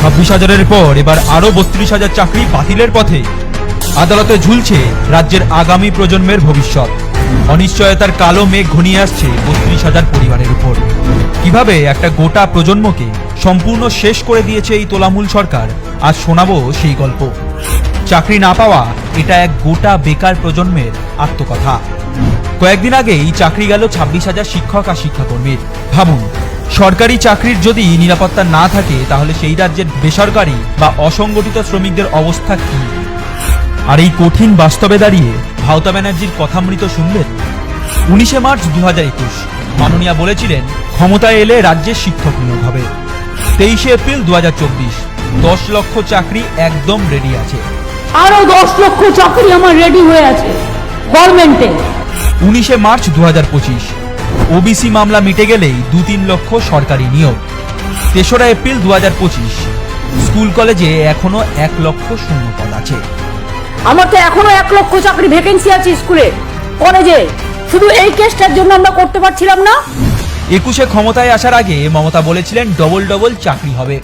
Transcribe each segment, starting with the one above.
ছাব্বিশ হাজারের পর এবার আরও বত্রিশ হাজার চাকরি বাতিলের পথে। আদালতে ঝুলছে রাজ্যের আগামী প্রজন্মের ভবিষ্যৎ। অনিশ্চয়তার কালো মেঘ ঘনিয়ে আসছে বত্রিশ হাজার পরিবারের উপর। কীভাবে একটা গোটা প্রজন্মকে সম্পূর্ণ শেষ করে দিয়েছে এই তোলামূল সরকার, আজ শোনাবো সেই গল্প। চাকরি না পাওয়া এটা এক গোটা বেকার প্রজন্মের আত্মকথা। কয়েকদিন আগেই চাকরি গেল ছাব্বিশ হাজার শিক্ষক আর শিক্ষাকর্মীর। ভাবুন সরকারি চাকরির যদি নিরাপত্তা না থাকে তাহলে সেই রাজ্যের বেসরকারি বা অসংগঠিত শ্রমিকদের অবস্থা কি? আর এই কঠিন বাস্তবে দাঁড়িয়ে ভাওতা ব্যানার্জির কথামৃত শুনবেন উনিশে মার্চ দু হাজার একুশ। মাননীয়া বলেছিলেন ক্ষমতায় এলে রাজ্যের শিক্ষক নিয়োগ হবে। তেইশে এপ্রিল দু হাজার চব্বিশ দশ লক্ষ চাকরি একদম রেডি আছে। আরও দশ লক্ষ চাকরি আমার রেডি হয়ে আছে। গভর্নমেন্টে উনিশে মার্চ দু হাজার পঁচিশ ওবিসি মামলা মিটে গেলেই দু তিন লক্ষ সরকারি নিয়োগ। তেসরা এপ্রিল দু পঁচিশ স্কুল কলেজে এখনও এক লক্ষ শূন্য পদ আছে। আমার তো এখনও এক লক্ষ চাকরি ভ্যাকেন্সি আছে স্কুলে কলেজে। শুধু এই কেসটার জন্য আমরা করতে পারছিলাম না। একুশে ক্ষমতায় আসার আগে মমতা বলেছিলেন ডবল ডবল চাকরি হবে।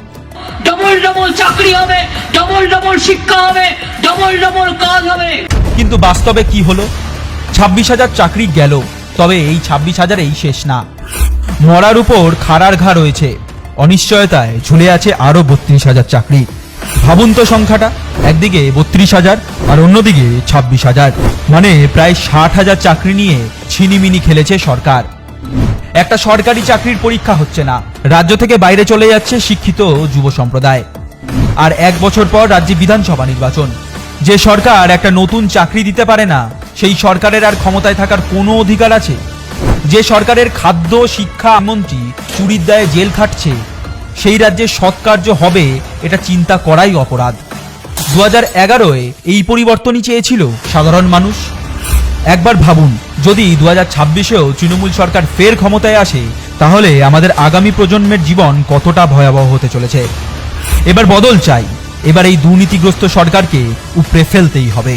ডবল ডবল চাকরি হবে ডবল ডবল শিক্ষা হবে ডবল ডবল কাজ হবে। কিন্তু বাস্তবে কি হলো? ছাব্বিশ হাজার চাকরি গেল তবে এই ছাব্বিশ হাজারেই শেষ না। মরার উপর খাড়ার ঘা রয়েছে। অনিশ্চয়তায় ঝুলে আছে আরও বত্রিশ হাজার চাকরি। ভাবুন তো সংখ্যাটা, একদিকে বত্রিশ হাজার আর অন্যদিকে ছাব্বিশ হাজার। মানে প্রায় ষাট হাজার চাকরি নিয়ে ছিনিমিনি খেলেছে সরকার। একটা সরকারি চাকরির পরীক্ষা হচ্ছে না। রাজ্য থেকে বাইরে চলে যাচ্ছে শিক্ষিত যুব সম্প্রদায়। আর এক বছর পর রাজ্যে বিধানসভা নির্বাচন। যে সরকার একটা নতুন চাকরি দিতে পারে না সেই সরকারের আর ক্ষমতায় থাকার কোনো অধিকার আছে? যে সরকারের খাদ্য, শিক্ষা মন্ত্রী চুরির দায়ে জেল খাটছে, সেই রাজ্যে সৎকার্য হবে এটা চিন্তা করাই অপরাধ। দু হাজার এগারোয় এই পরিবর্তনই চেয়েছিল সাধারণ মানুষ। একবার ভাবুন, যদি দু হাজার ছাব্বিশেও তৃণমূল সরকার ফের ক্ষমতায় আসে, তাহলে আমাদের আগামী প্রজন্মের জীবন কতটা ভয়াবহ হতে চলেছে। এবার বদল চাই, এবার এই দুর্নীতিগ্রস্ত সরকারকে উপড়ে ফেলতেই হবে।